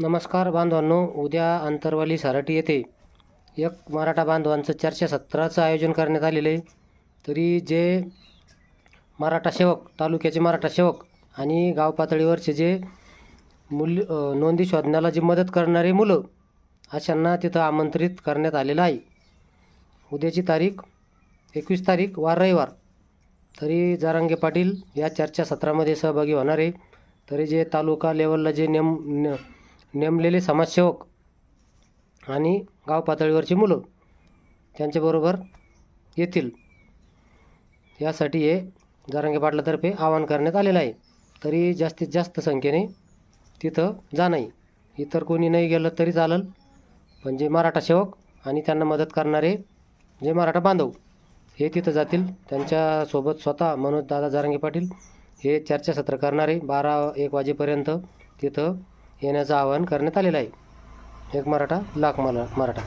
नमस्कार बांधवांनो उद्या अंतरवाली सारटी येथे एक मराठा बांधवांचं चर्चासत्राचं आयोजन करण्यात आलेलं आहे. तरी जे मराठा सेवक तालुक्याचे मराठा सेवक आणि गाव पातळीवरचे जे मूल्य नोंदी शोधण्याला जी मदत करणारे मुलं अशांना तिथं आमंत्रित करण्यात आलेलं आहे. उद्याची तारीख एकवीस तारीख वार रविवार. तरी जारांगे पाटील या चर्चासत्रामध्ये सहभागी होणार आहे. तरी जे तालुका लेवलला जे नेम ने नेमलेले समाजसेवक आणि गाव पातळीवरची मुलं त्यांच्याबरोबर येतील यासाठी हे जारांगे पाटलातर्फे आवाहन करण्यात आलेलं आहे. तरी जास्तीत जास्त संख्येने तिथं जा नाही. इतर कोणी नाही गेलं तरी चालेल. पण जे म्हणजे मराठा सेवक आणि त्यांना मदत करणारे जे मराठा बांधव हे तिथं जातील. त्यांच्यासोबत स्वतः मनोज दादा जारंगे पाटील हे चर्चासत्र करणारे बारा एक वाजेपर्यंत तिथं येण्याचं आवाहन करण्यात आलेलं आहे. एक मराठा लाख मला मराठा.